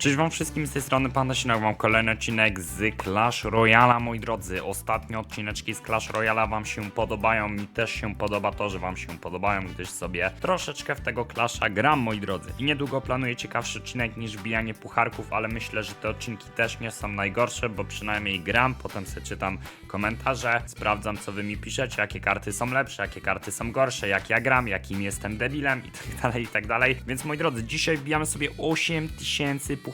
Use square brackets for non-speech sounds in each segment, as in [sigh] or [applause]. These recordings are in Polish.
Cześć wam wszystkim z tej strony Panda Sinek, mam kolejny odcinek z Clash Royala, moi drodzy. Ostatnie odcineczki z Clash Royala wam się podobają, mi też się podoba to, że wam się podobają, gdyż sobie troszeczkę w tego Clasha gram, moi drodzy. I niedługo planuję ciekawszy odcinek niż bijanie pucharków, ale myślę, że te odcinki też nie są najgorsze, bo przynajmniej gram, potem sobie czytam komentarze, sprawdzam co wy mi piszecie, jakie karty są lepsze, jakie karty są gorsze, jak ja gram, jakim jestem debilem i tak dalej, i tak dalej. Więc moi drodzy, dzisiaj wbijamy sobie 8000 pucharków,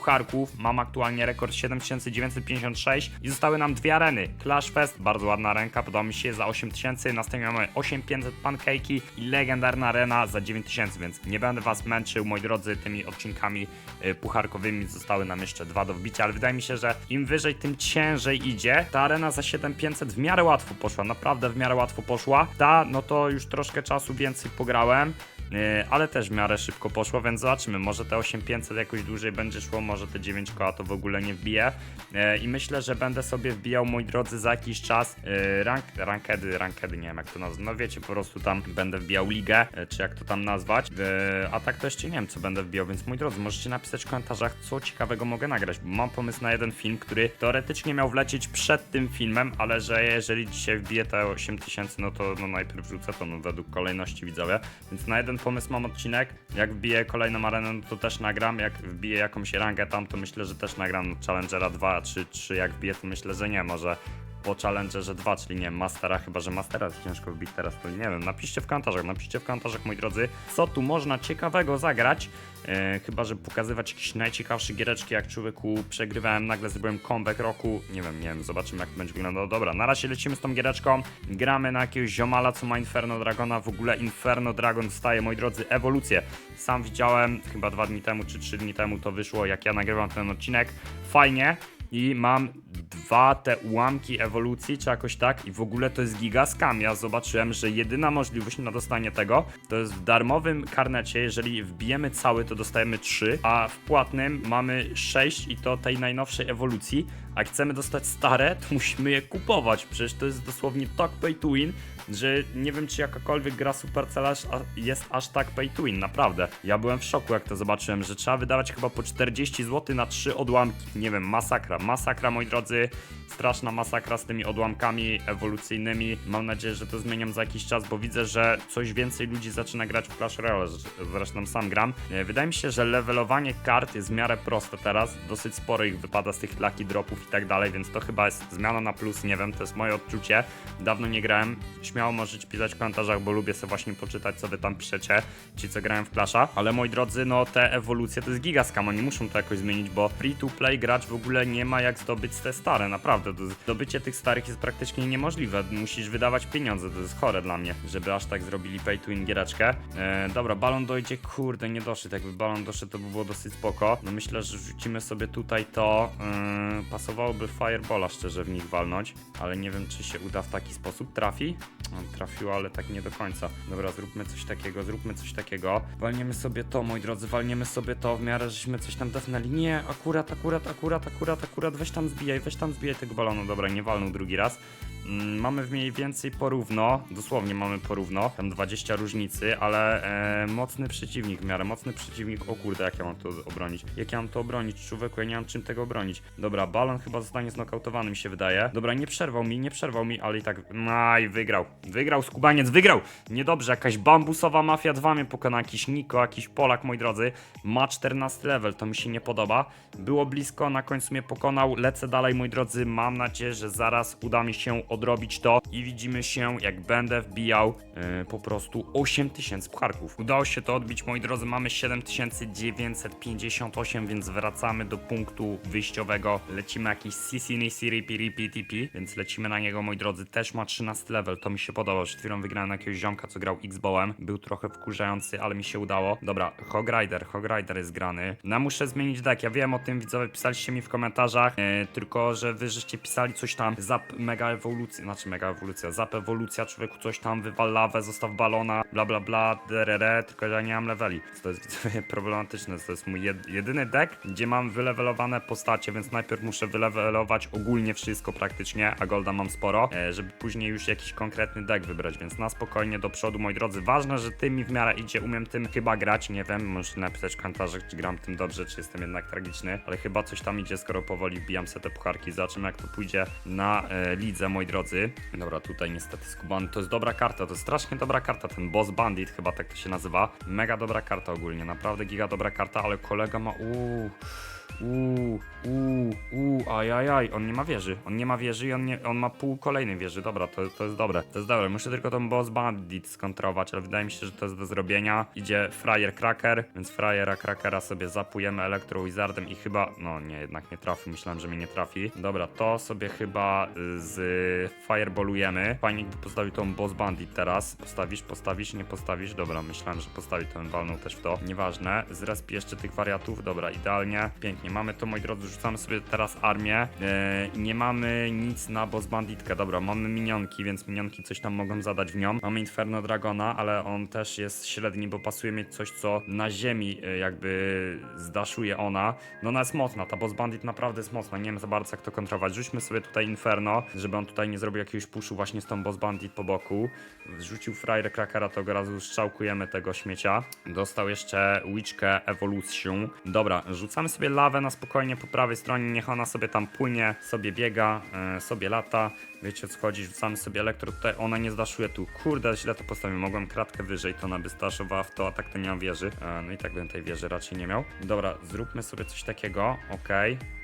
mam aktualnie rekord 7956 i zostały nam dwie areny. Clash Fest, bardzo ładna ręka, podoba mi się za 8000, następnie mamy 8500 pancake'i i legendarna arena za 9000, więc nie będę was męczył, moi drodzy, tymi odcinkami y, pucharkowymi. Zostały nam jeszcze dwa do wbicia, ale wydaje mi się, że im wyżej, tym ciężej idzie. Ta arena za 7500 w miarę łatwo poszła, naprawdę w miarę łatwo poszła. Ta, no to już troszkę czasu więcej pograłem. Yy, ale też w miarę szybko poszło, więc zobaczymy, może te 8500 jakoś dłużej będzie szło, może te 9 koła to w ogóle nie wbije. Yy, i myślę, że będę sobie wbijał, moi drodzy, za jakiś czas yy, rank, rankedy, rankedy, nie wiem jak to nazwać, no wiecie, po prostu tam będę wbijał ligę, czy jak to tam nazwać, a tak to jeszcze nie wiem, co będę wbijał, więc moi drodzy, możecie napisać w komentarzach, co ciekawego mogę nagrać, bo mam pomysł na jeden film, który teoretycznie miał wlecieć przed tym filmem, ale że jeżeli dzisiaj wbiję te 8000, no to no najpierw wrzucę to no, według kolejności widzowie, więc na jeden pomysł mam odcinek. Jak wbiję kolejną arenę, no to też nagram. Jak wbiję jakąś rangę tam, to myślę, że też nagram Challengera 2 czy 3. Jak wbiję, to myślę, że nie. Może po Challengerze 2, czyli nie wiem, Mastera, chyba że Mastera jest ciężko wbić teraz, to nie wiem. Napiszcie w komentarzach, napiszcie w komentarzach, moi drodzy, co tu można ciekawego zagrać. E, chyba, że pokazywać jakieś najciekawsze giereczki, jak człowieku przegrywałem, nagle zrobiłem comeback roku. Nie wiem, nie wiem, zobaczymy jak będzie wyglądało. Dobra, na razie lecimy z tą giereczką. Gramy na jakiegoś ziomala, co ma Inferno Dragona. W ogóle Inferno Dragon dostaje, moi drodzy, ewolucję. Sam widziałem, chyba dwa dni temu czy trzy dni temu to wyszło, jak ja nagrywam ten odcinek. Fajnie. I mam dwa te ułamki ewolucji, czy jakoś tak, i w ogóle to jest giga scam. Ja zobaczyłem, że jedyna możliwość na dostanie tego to jest w darmowym karnecie. Jeżeli wbijemy cały, to dostajemy 3, a w płatnym mamy 6 i to tej najnowszej ewolucji. A chcemy dostać stare, to musimy je kupować. Przecież to jest dosłownie tak pay to win, że nie wiem, czy jakakolwiek gra a- jest aż tak pay to win, naprawdę. Ja byłem w szoku, jak to zobaczyłem, że trzeba wydawać chyba po 40 zł na 3 odłamki. Nie wiem, masakra, masakra, moi drodzy. Straszna masakra z tymi odłamkami ewolucyjnymi. Mam nadzieję, że to zmieniam za jakiś czas, bo widzę, że coś więcej ludzi zaczyna grać w Clash Royale. Zresztą sam gram. E, Wydaje mi się, że levelowanie kart jest w miarę proste teraz. Dosyć sporo ich wypada z tych lucky dropów i tak dalej, więc to chyba jest zmiana na plus, nie wiem, to jest moje odczucie. Dawno nie grałem. Śmiało możecie pisać w komentarzach, bo lubię sobie właśnie poczytać, co wy tam piszecie, ci co grają w Clasha. Ale moi drodzy, no te ewolucje to jest gigaskam, oni muszą to jakoś zmienić, bo free to play gracz w ogóle nie ma jak zdobyć te stare, naprawdę. Zdobycie tych starych jest praktycznie niemożliwe. Musisz wydawać pieniądze, to jest chore dla mnie, żeby aż tak zrobili pay to win giereczkę. E, dobra, balon dojdzie, kurde, nie doszedł. Jakby balon doszedł, to by było dosyć spoko. No myślę, że rzucimy sobie tutaj to. Yy, pasowałoby Firebola szczerze w nich walnąć, ale nie wiem, czy się uda w taki sposób. Trafi? On trafił, ale tak nie do końca. Dobra, zróbmy coś takiego, zróbmy coś takiego. Walniemy sobie to, moi drodzy, walniemy sobie to w miarę, żeśmy coś tam defnęli. Nie, akurat, akurat, akurat, akurat, akurat, weź tam zbijaj, weź tam zbijaj tego balonu. Dobra, nie walnął drugi raz. Mm, mamy mniej więcej porówno, dosłownie mamy porówno, tam 20 różnicy, ale e, mocny przeciwnik w miarę, mocny przeciwnik, o kurde, jak ja mam to obronić? Jak ja mam to obronić, człowieku, ja nie mam czym tego obronić. Dobra, balon chyba zostanie znokautowany, mi się wydaje. Dobra, nie przerwał mi, nie przerwał mi, ale i tak, aj, wygrał, wygrał, skubaniec, wygrał! Niedobrze, jakaś bambusowa mafia 2 mnie pokona, jakiś Niko, jakiś Polak, moi drodzy, ma 14 level, to mi się nie podoba. Było blisko, na końcu mnie pokonał, lecę dalej, moi drodzy, mam nadzieję, że zaraz uda mi się odrobić to i widzimy się, jak będę wbijał e, po prostu 8000 pucharków. Udało się to odbić, moi drodzy, mamy 7958, więc wracamy do punktu wyjściowego. Lecimy jakiś Sisini Siri Piri PTP, więc lecimy na niego, moi drodzy, też ma 13 level, to mi się podoba. Przed chwilą wygrałem na jakiegoś ziomka, co grał X-Bowem, był trochę wkurzający, ale mi się udało. Dobra, Hog Rider, Hog Rider jest grany. No muszę zmienić deck, ja wiem o tym, widzowie, pisaliście mi w komentarzach, e, tylko, że wy żeście pisali coś tam, zap mega ewolucja, znaczy mega ewolucja, zap ewolucja, człowieku coś tam, wywal lawę, zostaw balona, bla bla bla, drr, tylko że ja nie mam leveli. To jest [laughs] widzowie problematyczne, to jest mój jed jedyny deck, gdzie mam wylevelowane postacie, więc najpierw muszę wylevelować ogólnie wszystko praktycznie, a golda mam sporo, e, żeby później już jakiś konkretny następny deck wybrać, więc na spokojnie do przodu, moi drodzy. Ważne, że tym mi w miarę idzie, umiem tym chyba grać, nie wiem, możecie napisać w komentarzach, czy gram tym dobrze, czy jestem jednak tragiczny, ale chyba coś tam idzie, skoro powoli wbijam sobie te pucharki. Zobaczymy, jak to pójdzie na e, lidze, moi drodzy. Dobra, tutaj niestety skubany, to jest dobra karta, to jest strasznie dobra karta, ten Boss Bandit chyba tak to się nazywa. Mega dobra karta ogólnie, naprawdę giga dobra karta, ale kolega ma, uuu... Uuu, uuu, uuu, ajajaj, on nie ma wieży, on nie ma wieży i on, nie, on ma pół kolejnej wieży, dobra, to, to jest dobre, to jest dobre, muszę tylko tą boss bandit skontrować, ale wydaje mi się, że to jest do zrobienia, idzie frajer cracker, więc frajera crackera sobie zapujemy elektro wizardem i chyba, no nie, jednak nie trafi, myślałem, że mnie nie trafi, dobra, to sobie chyba y, z fireballujemy, fajnie gdy postawił tą boss bandit teraz, postawisz, postawisz, nie postawisz, dobra, myślałem, że postawi, to bym walnął też w to, nieważne, zrespi jeszcze tych wariatów, dobra, idealnie, pięknie, mamy to, moi drodzy, rzucamy sobie teraz armię, yy, nie mamy nic na boss banditkę, dobra, mamy minionki, więc minionki coś tam mogą zadać w nią, mamy Inferno Dragona, ale on też jest średni, bo pasuje mieć coś, co na ziemi yy, jakby zdaszuje ona, no ona jest mocna, ta boss bandit naprawdę jest mocna, nie wiem za bardzo jak to kontrolować, rzućmy sobie tutaj Inferno, żeby on tutaj nie zrobił jakiegoś puszu właśnie z tą boss bandit po boku, rzucił Fryer Crackera, to go razu strzałkujemy tego śmiecia, dostał jeszcze Witchkę Evolution, dobra, rzucamy sobie lawę na spokojnie po prawej stronie, niech ona sobie tam płynie, sobie biega, e, sobie lata, wiecie o co chodzi, rzucamy sobie elektro. Tutaj, ona nie zdaszuje tu, kurde, źle to postawiłem, mogłem kratkę wyżej, to ona by zdaszowała w to, a tak to nie mam wieży, e, no i tak bym tej wieży raczej nie miał. Dobra, zróbmy sobie coś takiego, okej, E,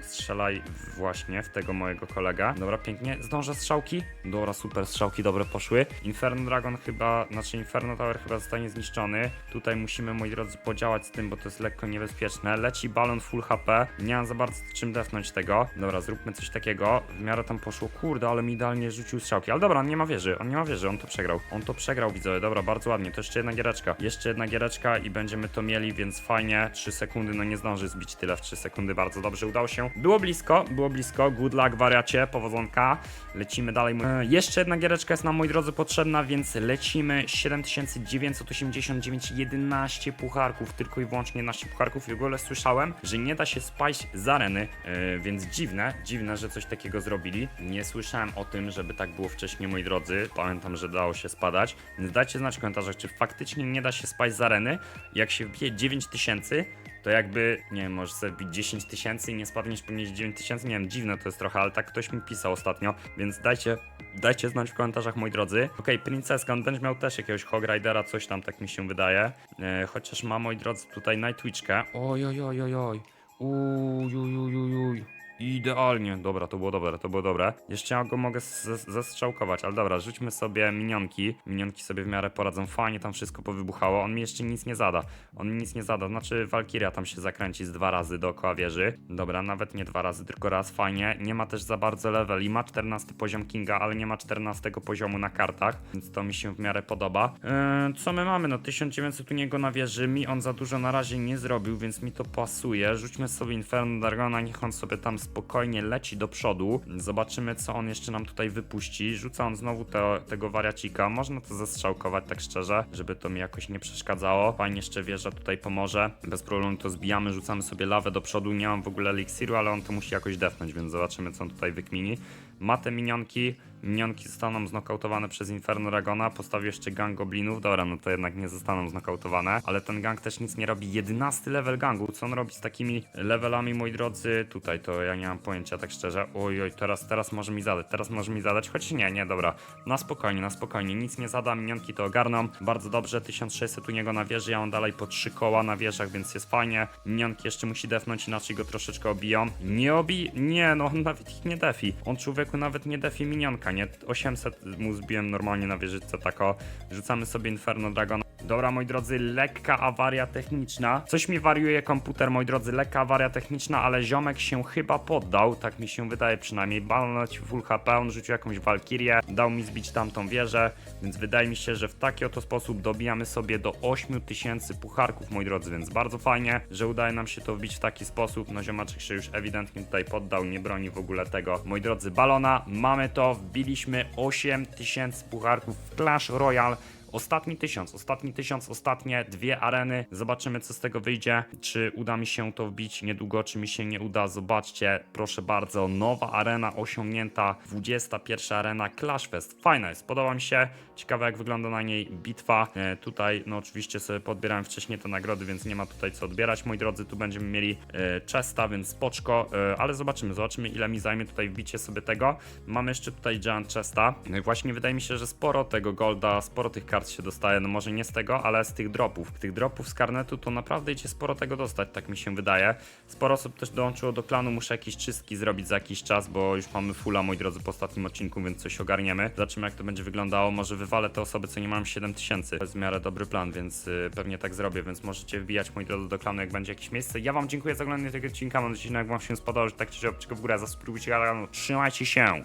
strzelaj właśnie w tego mojego kolegę, dobra, pięknie, zdążę strzałki, dobra, super, strzałki dobre poszły, Inferno Dragon chyba, znaczy Inferno Tower chyba zostanie zniszczony, tutaj musimy, moi drodzy, podziałać z tym, bo to jest lekko niebezpieczne, leci balon full HP, nie mam za bardzo czym defnąć tego, dobra, zróbmy coś takiego, w miarę tam poszło, kurde, ale mi idealnie rzucił strzałki, ale dobra, on nie ma wieży, on nie ma wieży, on to przegrał, on to przegrał, widzowie, dobra, bardzo ładnie, to jeszcze jedna giereczka, jeszcze jedna giereczka i będziemy to mieli, więc fajnie, 3 sekundy, no nie zdąży zbić tyle w 3 sekundy, bardzo dobrze udało się, było blisko, było blisko, good luck, wariacie, powodzonka, lecimy dalej, e, jeszcze jedna giereczka jest nam, moi drodzy, potrzebna, więc lecimy, 7989, 11 pucharków, tylko i wyłącznie 11 pucharków i w ogóle słyszałem, że nie da się spaść z areny, e, więc dziwne, dziwne, że coś takiego zrobili. Nie słyszałem o tym, żeby tak było wcześniej, moi drodzy. Pamiętam, że dało się spadać. Więc dajcie znać w komentarzach, czy faktycznie nie da się spaść z areny. Jak się wbije 9000, to jakby, nie wiem, możesz sobie wbić 10 tysięcy i nie spadniesz poniżej 9 tysięcy. Nie wiem, dziwne to jest trochę, ale tak ktoś mi pisał ostatnio, więc dajcie, dajcie znać w komentarzach, moi drodzy. Okej, Princeska, on będzie miał też jakiegoś Hog Ridera, coś tam, tak mi się wydaje. E, chociaż ma, moi drodzy, tutaj Nightwitchkę. Oj, oj, oj, oj, oj. Uj, uj, uj, uj, uj. Idealnie, dobra, to było dobre, to było dobre. Jeszcze ja go mogę zes- zestrzałkować, ale dobra, rzućmy sobie minionki. Minionki sobie w miarę poradzą fajnie, tam wszystko powybuchało. On mi jeszcze nic nie zada. On mi nic nie zada, znaczy Valkyria tam się zakręci z dwa razy dookoła wieży. Dobra, nawet nie dwa razy, tylko raz, fajnie. Nie ma też za bardzo leveli, ma 14 poziom Kinga, ale nie ma 14 poziomu na kartach, więc to mi się w miarę podoba. Eee, co my mamy? No 1900 u niego na wieży, mi on za dużo na razie nie zrobił, więc mi to pasuje. Rzućmy sobie Inferno Dragona, niech on sobie tam spokojnie leci do przodu. Zobaczymy, co on jeszcze nam tutaj wypuści. Rzuca on znowu te, tego wariacika. Można to zestrzałkować, tak szczerze, żeby to mi jakoś nie przeszkadzało. Fajnie jeszcze wieża tutaj pomoże. Bez problemu to zbijamy, rzucamy sobie lawę do przodu. Nie mam w ogóle eliksiru, ale on to musi jakoś defnąć, więc zobaczymy, co on tutaj wykmini. Ma te minionki. Minionki zostaną znokautowane przez Inferno Dragona. Postawił jeszcze gang goblinów. Dobra, no to jednak nie zostaną znokautowane. Ale ten gang też nic nie robi. 11 level gangu. Co on robi z takimi levelami, moi drodzy? Tutaj to ja nie mam pojęcia, tak szczerze. Oj, oj, teraz, teraz może mi zadać. Teraz może mi zadać. Choć nie, nie, dobra. Na spokojnie, na spokojnie. Nic nie zada. Minionki to ogarną. Bardzo dobrze. 1600 u niego na wieży. Ja mam dalej po 3 koła na wieżach, więc jest fajnie. Minionki jeszcze musi defnąć, inaczej go troszeczkę obiją. Nie obi... Nie, no on nawet ich nie defi. On człowieku nawet nie defi minionka, nie? 800 mu zbiłem normalnie na wieżyczce tako. Rzucamy sobie Inferno Dragona. Dobra, moi drodzy, lekka awaria techniczna. Coś mi wariuje komputer, moi drodzy, lekka awaria techniczna, ale ziomek się chyba poddał, tak mi się wydaje przynajmniej. Leci full HP, on rzucił jakąś walkirię, dał mi zbić tamtą wieżę, więc wydaje mi się, że w taki oto sposób dobijamy sobie do 8000 pucharków, moi drodzy, więc bardzo fajnie, że udaje nam się to wbić w taki sposób. No ziomaczek się już ewidentnie tutaj poddał, nie broni w ogóle tego. Moi drodzy, balona, mamy to, wbiliśmy 8000 pucharków w Clash Royale. Ostatni tysiąc, ostatni tysiąc, ostatnie dwie areny. Zobaczymy, co z tego wyjdzie. Czy uda mi się to wbić niedługo, czy mi się nie uda. Zobaczcie, proszę bardzo, nowa arena osiągnięta. 21 arena Clash Fest. Fajna jest, podoba mi się. Ciekawe, jak wygląda na niej bitwa. E, tutaj, no oczywiście sobie podbierałem wcześniej te nagrody, więc nie ma tutaj co odbierać. Moi drodzy, tu będziemy mieli e, chesta, więc spoczko, e, ale zobaczymy, zobaczymy ile mi zajmie tutaj wbicie sobie tego. Mamy jeszcze tutaj Giant Chesta. I właśnie wydaje mi się, że sporo tego golda, sporo tych kart się dostaje, no może nie z tego, ale z tych dropów. Tych dropów z karnetu to naprawdę idzie sporo tego dostać, tak mi się wydaje. Sporo osób też dołączyło do klanu, muszę jakieś czystki zrobić za jakiś czas, bo już mamy fulla, moi drodzy, po ostatnim odcinku, więc coś ogarniemy. Zobaczymy jak to będzie wyglądało, może wywalę te osoby, co nie mają 7000. To jest w miarę dobry plan, więc y, pewnie tak zrobię, więc możecie wbijać, moi drodzy, do klanu, jak będzie jakieś miejsce. Ja wam dziękuję za oglądanie tego odcinka, mam nadzieję, że jak wam się spodobał, że tak czy siak w górę, zasubskrybujcie kanał, trzymajcie się!